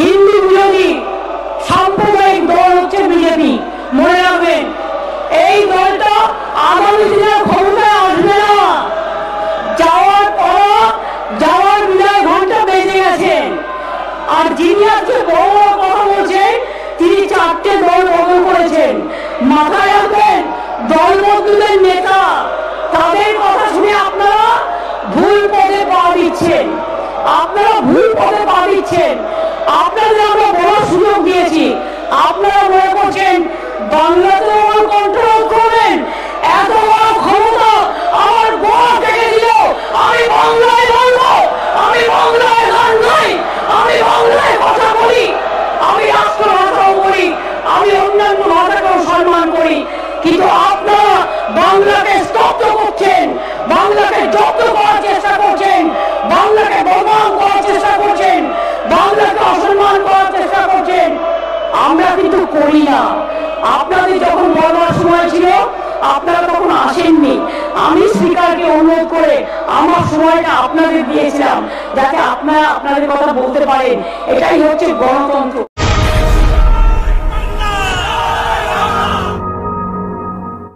হিন্দু বিরোধী সাম্প্রদায়িক দল হচ্ছে বিজেপি। মনে রাখবেন, এই দলটা আগামী দিনের ক্ষমতায় আসবে না। যাওয়ার পর যাওয়ার বিদায় ঘণ্টা বেঁচে গেছে। আর যিনি আজকে বড় কথা বলছেন, তিনি চারটে দল বদল করেছেন। মাথায় রাখবেন, দলবন্ধুদের নেতা, তাদের কথা শুনে আপনারা ভুল পদে পা দিচ্ছেন। আপনারা ভুল পদে পা দিচ্ছেন। আপনাদের আমরা বড় সুযোগ দিয়েছি। আপনারা মনে করছেন বাংলাতে কন্ট্রোল করবেন? এত বড় ক্ষমতা আমার বড় থেকে দিল। আমি বাংলায় বলব। আমি বাংলায় গান গাই। আমি বাংলায় কথা বলি। আমি রাষ্ট্র ভাষাও বলি। আমি অন্যান্য ভাষাকেও সম্মান করি। কিন্তু আপনারা বাংলাকে স্তব্ধ করছেন। বাংলাকে জব্দ করার চেষ্টা করছেন বাংলাকে বদনাম করার চেষ্টা করছেন বাংলাকে অসম্মান করার চেষ্টা করছেন আমরা কিন্তু করি না। আপনাদের যখন বলার সময় ছিল আপনারা তখন আসেননি। আমি স্পিকারকে অনুরোধ করে আমার সময়টা আপনাদের দিয়েছিলাম, যাতে আপনারা আপনাদের কথা বলতে পারেন। এটাই হচ্ছে গণতন্ত্র।